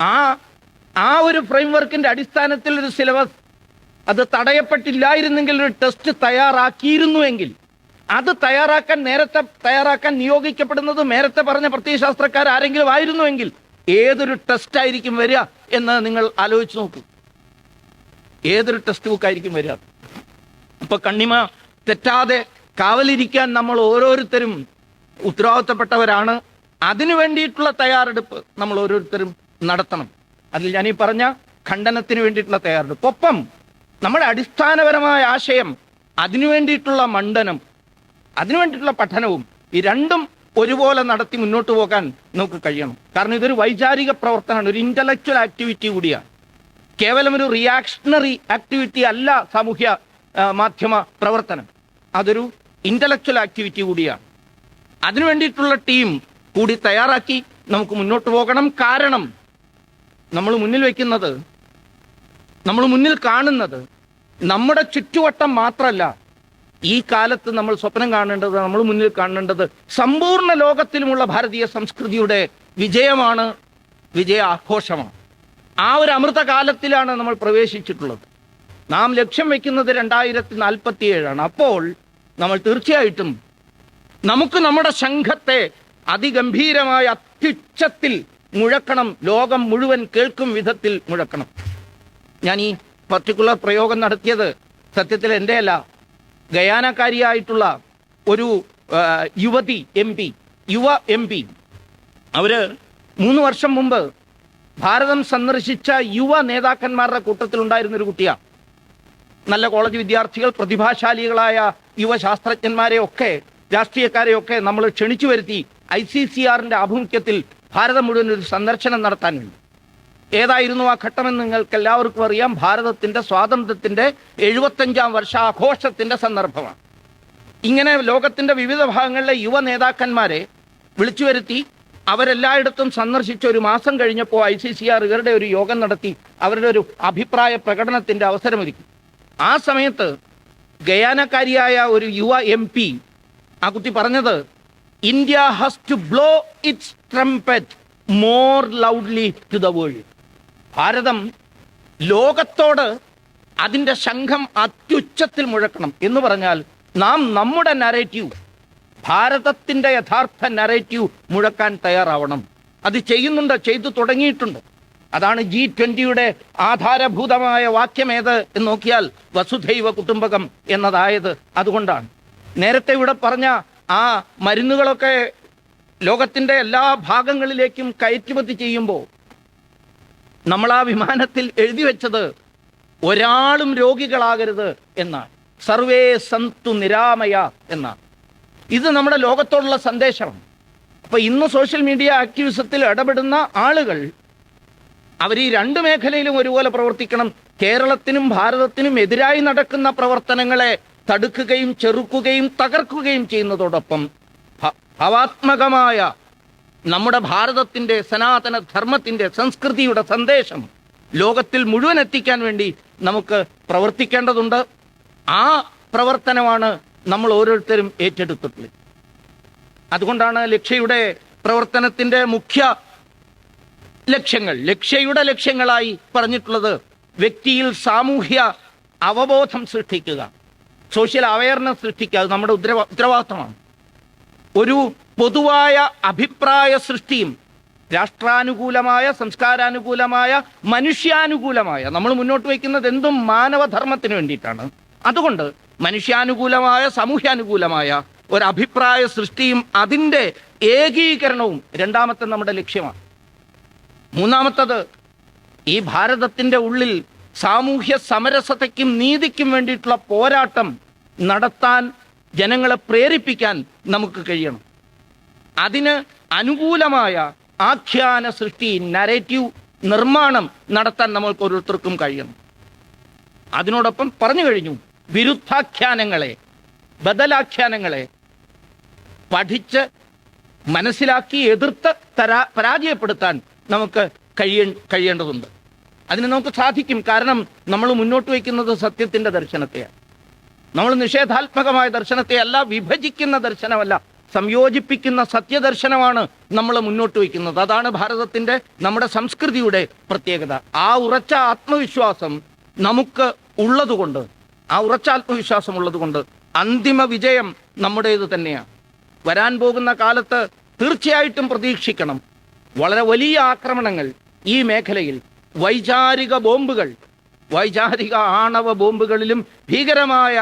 ആ ആ ഒരു ഫ്രെയിംവർക്കിന്റെ അടിസ്ഥാനത്തിൽ ഒരു സിലബസ് അത് തടയപ്പെട്ടില്ലായിരുന്നെങ്കിൽ ഒരു ടെസ്റ്റ് തയ്യാറാക്കിയിരുന്നുവെങ്കിൽ അത് തയ്യാറാക്കാൻ നേരത്തെ തയ്യാറാക്കാൻ നിയോഗിക്കപ്പെടുന്നത് നേരത്തെ പറഞ്ഞ പ്രത്യയശാസ്ത്രക്കാർ ആരെങ്കിലും ആയിരുന്നുവെങ്കിൽ ഏതൊരു ടെസ്റ്റ് ആയിരിക്കും വരിക എന്ന് നിങ്ങൾ ആലോചിച്ച് നോക്കൂ. ഏതൊരു ടെക്സ്റ്റ് ബുക്ക് ആയിരിക്കും വരിക. അപ്പൊ കണ്ണിമ തെറ്റാതെ കാവലിരിക്കാൻ നമ്മൾ ഓരോരുത്തരും ഉത്തരവാദിത്തപ്പെട്ടവരാണ്. അതിനു വേണ്ടിയിട്ടുള്ള തയ്യാറെടുപ്പ് നമ്മൾ ഓരോരുത്തരും നടത്തണം. അതിൽ ഞാൻ ഈ പറഞ്ഞ ഖണ്ഡനത്തിന് വേണ്ടിയിട്ടുള്ള തയ്യാറെടുപ്പ്. ഒപ്പം നമ്മുടെ അടിസ്ഥാനപരമായ ആശയം അതിനു വേണ്ടിയിട്ടുള്ള മണ്ഡനം അതിനു വേണ്ടിയിട്ടുള്ള പഠനവും ഈ രണ്ടും ഒരുപോലെ നടത്തി മുന്നോട്ട് പോകാൻ നമുക്ക് കഴിയണം. കാരണം ഇതൊരു വൈചാരിക പ്രവർത്തനമാണ്. ഒരു ഇന്റലക്ച്വൽ ആക്ടിവിറ്റി കൂടിയാണ്. കേവലം ഒരു റിയാക്ഷണറി ആക്ടിവിറ്റി അല്ല സാമൂഹ്യ മാധ്യമ പ്രവർത്തനം. അതൊരു ഇന്റലക്ച്വൽ ആക്ടിവിറ്റി കൂടിയാണ്. അതിനു വേണ്ടിയിട്ടുള്ള ടീം കൂടി തയ്യാറാക്കി നമുക്ക് മുന്നോട്ട് പോകണം. കാരണം നമ്മൾ മുന്നിൽ വയ്ക്കുന്നത് നമ്മൾ മുന്നിൽ കാണുന്നത് നമ്മുടെ ചുറ്റുവട്ടം മാത്രമല്ല ഈ കാലത്ത് നമ്മൾ സ്വപ്നം കാണേണ്ടത് നമ്മൾ മുന്നിൽ കാണേണ്ടത് സമ്പൂർണ ലോകത്തിലുമുള്ള ഭാരതീയ സംസ്കൃതിയുടെ വിജയമാണ് വിജയ ആഘോഷമാണ്. ആ ഒരു അമൃതകാലത്തിലാണ് നമ്മൾ പ്രവേശിച്ചിട്ടുള്ളത്. നാം ലക്ഷ്യം വയ്ക്കുന്നത് രണ്ടായിരത്തി നാൽപ്പത്തി ഏഴാണ് അപ്പോൾ നമ്മൾ തീർച്ചയായിട്ടും നമുക്ക് നമ്മുടെ സംഘത്തെ അതിഗംഭീരമായ അത്യുച്ചത്തിൽ മുഴക്കണം. ലോകം മുഴുവൻ കേൾക്കും വിധത്തിൽ മുഴക്കണം. ഞാൻ ഈ പർട്ടിക്കുലർ പ്രയോഗം നടത്തിയത് സത്യത്തിൽ എന്റെ അല്ല ഗയാനക്കാരിയായിട്ടുള്ള ഒരു യുവതി എം പി യുവ എം പി. അവർ മൂന്ന് വർഷം മുമ്പ് ഭാരതം സന്ദർശിച്ച യുവ നേതാക്കന്മാരുടെ കൂട്ടത്തിലുണ്ടായിരുന്ന ഒരു കുട്ടിയാണ്. നല്ല കോളേജ് വിദ്യാർത്ഥികൾ പ്രതിഭാശാലികളായ യുവ ശാസ്ത്രജ്ഞന്മാരെ ഒക്കെ രാഷ്ട്രീയക്കാരെ ഒക്കെ നമ്മൾ ക്ഷണിച്ചു വരുത്തി ഐ സി സി ആറിന്റെ ആഭിമുഖ്യത്തിൽ ഭാരതം മുഴുവൻ ഒരു സന്ദർശനം നടത്താൻ വേണ്ടി ഏതായിരുന്നു ആ ഘട്ടമെന്ന് നിങ്ങൾക്ക് എല്ലാവർക്കും അറിയാം. ഭാരതത്തിന്റെ സ്വാതന്ത്ര്യത്തിന്റെ എഴുപത്തഞ്ചാം വർഷാഘോഷത്തിന്റെ സന്ദർഭമാണ്. ഇങ്ങനെ ലോകത്തിന്റെ വിവിധ ഭാഗങ്ങളിലെ യുവ നേതാക്കന്മാരെ വിളിച്ചു വരുത്തി അവരെല്ലായിടത്തും സന്ദർശിച്ച ഒരു മാസം കഴിഞ്ഞപ്പോൾ ഐ സി സി ആർ ഇവരുടെ ഒരു യോഗം നടത്തി അവരുടെ ഒരു അഭിപ്രായ പ്രകടനത്തിന്റെ അവസരമൊരുക്കി. ആ സമയത്ത് ഗയാനക്കാരിയായ ഒരു യുവ എം പി ആ കുട്ടി പറഞ്ഞത് India has to blow its trumpet more loudly to the world Bharatam ലോകത്തോട് അതിന്റെ ശംഖം അത്യുച്ചത്തിൽ മുഴക്കണം എന്ന് പറഞ്ഞാൽ നാം നമ്മുടെ നരേറ്റീവ് ഭാരതത്തിന്റെ യഥാർത്ഥ നരേറ്റീവ് മുഴക്കാൻ തയ്യാറാവണം. അത് ചെയ്യുന്നുണ്ട് ചെയ്തു തുടങ്ങിയിട്ടുണ്ട്. അതാണ് ജി ട്വന്റിയുടെ ആധാരഭൂതമായ വാക്യമേത് എന്ന് നോക്കിയാൽ വസുധൈവ കുടുംബകം എന്നതായത് അതുകൊണ്ടാണ്. നേരത്തെ ഇവിടെ പറഞ്ഞ ആ മരുന്നുകളൊക്കെ ലോകത്തിന്റെ എല്ലാ ഭാഗങ്ങളിലേക്കും കയറ്റുമതി ചെയ്യുമ്പോൾ നമ്മൾ ആ വിമാനത്തിൽ എഴുതി വെച്ചത് ഒരാളും രോഗികളാകരുത് എന്നാണ്. സർവേ സന്തു നിരാമയ എന്നാണ്. ഇത് നമ്മുടെ ലോകത്തോടുള്ള സന്ദേശമാണ്. അപ്പൊ ഇന്ന് സോഷ്യൽ മീഡിയ ആക്ടിവിസത്തിൽ ഇടപെടുന്ന ആളുകൾ അവർ ഈ രണ്ട് മേഖലയിലും ഒരുപോലെ പ്രവർത്തിക്കണം. കേരളത്തിനും ഭാരതത്തിനും എതിരായി നടക്കുന്ന പ്രവർത്തനങ്ങളെ തടുക്കുകയും ചെറുക്കുകയും തകർക്കുകയും ചെയ്യുന്നതോടൊപ്പം ഭാവാത്മകമായ നമ്മുടെ ഭാരതത്തിന്റെ സനാതന ധർമ്മത്തിന്റെ സംസ്കൃതിയുടെ സന്ദേശം ലോകത്തിൽ മുഴുവൻ എത്തിക്കാൻ വേണ്ടി നമുക്ക് പ്രവർത്തിക്കേണ്ടതുണ്ട്. ആ പ്രവർത്തനമാണ് നമ്മൾ ഓരോരുത്തരും ഏറ്റെടുത്തിട്ടുള്ളത്. അതുകൊണ്ടാണ് ലക്ഷ്യയുടെ പ്രവർത്തനത്തിന്റെ മുഖ്യ ലക്ഷ്യങ്ങൾ ലക്ഷ്യയുടെ ലക്ഷ്യങ്ങളായി പറഞ്ഞിട്ടുള്ളത് വ്യക്തിയിൽ സാമൂഹ്യ അവബോധം സൃഷ്ടിക്കുക സോഷ്യൽ അവയർനെസ് സൃഷ്ടിക്കുക അത് നമ്മുടെ ഉത്തരവ ഉത്തരവാദിത്തമാണ്. ഒരു പൊതുവായ അഭിപ്രായ സൃഷ്ടിയും രാഷ്ട്രാനുകൂലമായ സംസ്കാരാനുകൂലമായ മനുഷ്യാനുകൂലമായ നമ്മൾ മുന്നോട്ട് വയ്ക്കുന്നത് എന്തും മാനവധർമ്മത്തിന് വേണ്ടിയിട്ടാണ്. അതുകൊണ്ട് മനുഷ്യാനുകൂലമായ സാമൂഹ്യാനുകൂലമായ ഒരു അഭിപ്രായ സൃഷ്ടിയും അതിന്റെ ഏകീകരണവും രണ്ടാമത്തെ നമ്മുടെ ലക്ഷ്യമാണ്. മൂന്നാമത്തത് ഈ ഭാരതത്തിന്റെ ഉള്ളിൽ സാമൂഹ്യ സമരസതയ്ക്കും നീതിക്കും വേണ്ടിയിട്ടുള്ള പോരാട്ടം നടത്താൻ ജനങ്ങളെ പ്രേരിപ്പിക്കാൻ നമുക്ക് കഴിയണം. അതിന് അനുകൂലമായ ആഖ്യാന സൃഷ്ടി നരേറ്റീവ് നിർമ്മാണം നടത്താൻ നമ്മൾക്ക് ഓരോരുത്തർക്കും കഴിയണം. അതിനോടൊപ്പം പറഞ്ഞു കഴിഞ്ഞു വിരുദ്ധാഖ്യാനങ്ങളെ ബദലാഖ്യാനങ്ങളെ പഠിച്ച് മനസ്സിലാക്കി എതിർത്ത് തരാ പരാജയപ്പെടുത്താൻ നമുക്ക് കഴിയ കഴിയേണ്ടതുണ്ട്. അതിന് നമുക്ക് സാധിക്കും. കാരണം നമ്മൾ മുന്നോട്ട് വയ്ക്കുന്നത് സത്യത്തിന്റെ ദർശനത്തെയാണ്. നമ്മൾ നിഷേധാത്മകമായ ദർശനത്തെയല്ല വിഭജിക്കുന്ന ദർശനമല്ല സംയോജിപ്പിക്കുന്ന സത്യദർശനമാണ് നമ്മൾ മുന്നോട്ട് വയ്ക്കുന്നത്. അതാണ് ഭാരതത്തിന്റെ നമ്മുടെ സംസ്കൃതിയുടെ പ്രത്യേകത. ആ ഉറച്ച ആത്മവിശ്വാസം നമുക്ക് ഉള്ളതുകൊണ്ട് ആ ഉറച്ച ആത്മവിശ്വാസം ഉള്ളതുകൊണ്ട് അന്തിമ വിജയം നമ്മുടേത് തന്നെയാണ്. വരാൻ പോകുന്ന കാലത്ത് തീർച്ചയായിട്ടും പ്രതീക്ഷിക്കണം. വളരെ വലിയ ആക്രമണങ്ങൾ ഈ മേഖലയിൽ. വൈചാരിക ബോംബുകൾ വൈചാരിക ആണവ ബോംബുകളിലും ഭീകരമായ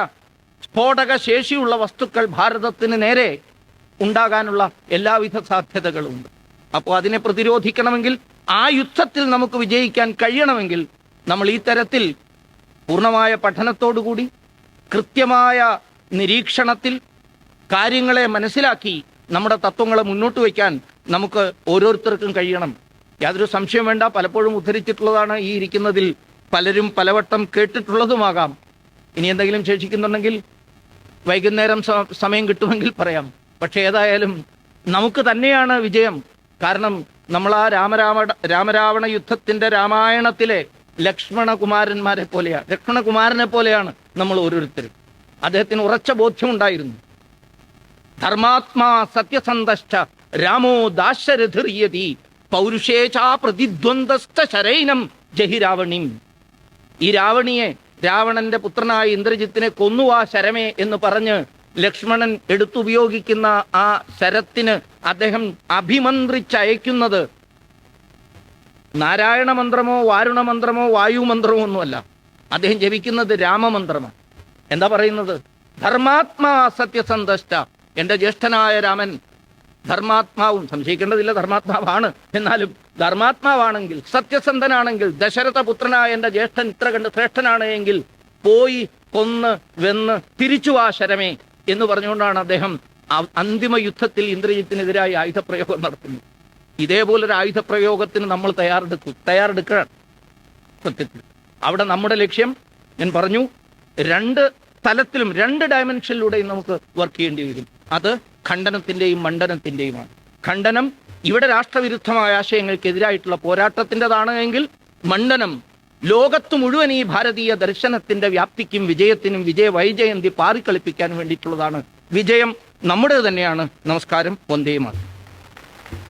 സ്ഫോടക ശേഷിയുള്ള വസ്തുക്കൾ ഭാരതത്തിന് നേരെ ഉണ്ടാകാനുള്ള എല്ലാവിധ സാധ്യതകളും ഉണ്ട്. അപ്പോൾ അതിനെ പ്രതിരോധിക്കണമെങ്കിൽ ആ യുദ്ധത്തിൽ നമുക്ക് വിജയിക്കാൻ കഴിയണമെങ്കിൽ നമ്മൾ ഈ തരത്തിൽ പൂർണമായ പഠനത്തോടുകൂടി കൃത്യമായ നിരീക്ഷണത്തിൽ കാര്യങ്ങളെ മനസ്സിലാക്കി നമ്മുടെ തത്വങ്ങളെ മുന്നോട്ട് വയ്ക്കാൻ നമുക്ക് ഓരോരുത്തർക്കും കഴിയണം. യാതൊരു സംശയം വേണ്ട. പലപ്പോഴും ഉദ്ധരിച്ചിട്ടുള്ളതാണ് ഈ ഇരിക്കുന്നതിൽ. പലരും പലവട്ടം കേട്ടിട്ടുള്ളതുമാകാം. ഇനി എന്തെങ്കിലും ശേഷിക്കുന്നുണ്ടെങ്കിൽ വൈകുന്നേരം സമയം കിട്ടുമെങ്കിൽ പറയാം. പക്ഷേ ഏതായാലും നമുക്ക് തന്നെയാണ് വിജയം. കാരണം നമ്മൾ ആ രാമരാമ രാമരാവണ യുദ്ധത്തിന്റെ രാമായണത്തിലെ ലക്ഷ്മണകുമാരന്മാരെ പോലെയാണ് ലക്ഷ്മണകുമാരനെ പോലെയാണ് നമ്മൾ ഓരോരുത്തരും. അദ്ദേഹത്തിന് ഉറച്ച ബോധ്യമുണ്ടായിരുന്നു ധർമാത്മാ സത്യസന്ധശ്ച രാമോ ദാശരഥിർയതി പൗരുഷേചാ പ്രതിദ്വന്ദ്വസ്ഥ ശരൈനം ജഹി രാവണിം. ഈ രാവണിയെ രാവണന്റെ പുത്രനായ ഇന്ദ്രജിത്തിനെ കൊന്നുവാ ശരമേ എന്ന് പറഞ്ഞ് ലക്ഷ്മണൻ എടുത്തുപയോഗിക്കുന്ന ആ ശരത്തിന് അദ്ദേഹം അഭിമന്ത്രിച്ചയക്കുന്നത് നാരായണ മന്ത്രമോ വാരുണ മന്ത്രമോ വായു മന്ത്രമോ ഒന്നുമല്ല. അദ്ദേഹം ജപിക്കുന്നത് രാമമന്ത്രമാണ്. എന്താ പറയുന്നത്? ധർമാത്മാ സത്യസന്ധ എന്റെ ജ്യേഷ്ഠനായ രാമൻ ധർമാത്മാവും. സംശയിക്കേണ്ടതില്ല ധർമാത്മാവാണ്. എന്നാലും ധർമാത്മാവാണെങ്കിൽ സത്യസന്ധനാണെങ്കിൽ ദശരഥ പുത്രനായ എന്റെ ജ്യേഷ്ഠൻ ഇത്ര കണ്ട് ശ്രേഷ്ഠനാണ് എങ്കിൽ പോയി കൊന്ന് വെന്ന് തിരിച്ചു ആ ശരമേ എന്ന് പറഞ്ഞുകൊണ്ടാണ് അദ്ദേഹം അന്തിമ യുദ്ധത്തിൽ ഇന്ദ്രജിത്തിനെതിരായി ആയുധപ്രയോഗം നടത്തുന്നത്. ഇതേപോലൊരു ആയുധപ്രയോഗത്തിന് നമ്മൾ തയ്യാറെടുക്കും തയ്യാറെടുക്കുകയാണ്. സത്യത്തിൽ. അവിടെ നമ്മുടെ ലക്ഷ്യം ഞാൻ പറഞ്ഞു രണ്ട് തലത്തിലും രണ്ട് ഡയമെൻഷനിലൂടെയും നമുക്ക് വർക്ക് ചെയ്യേണ്ടി വരും. അത് ഖണ്ഡനത്തിന്റെയും മണ്ഡനത്തിന്റെയുമാണ് ഖണ്ഡനം ഇവിടെ രാഷ്ട്രവിരുദ്ധമായ ആശയങ്ങൾക്കെതിരായിട്ടുള്ള പോരാട്ടത്തിന്റെതാണ് എങ്കിൽ മണ്ഡനം ലോകത്ത് മുഴുവൻ ഈ ഭാരതീയ ദർശനത്തിന്റെ വ്യാപ്തിക്കും വിജയത്തിനും വിജയ വൈജയന്തി പാറിക്കളിപ്പിക്കാൻ വേണ്ടിയിട്ടുള്ളതാണ്. വിജയം നമ്മുടെ തന്നെയാണ്. നമസ്കാരം. വന്ദേ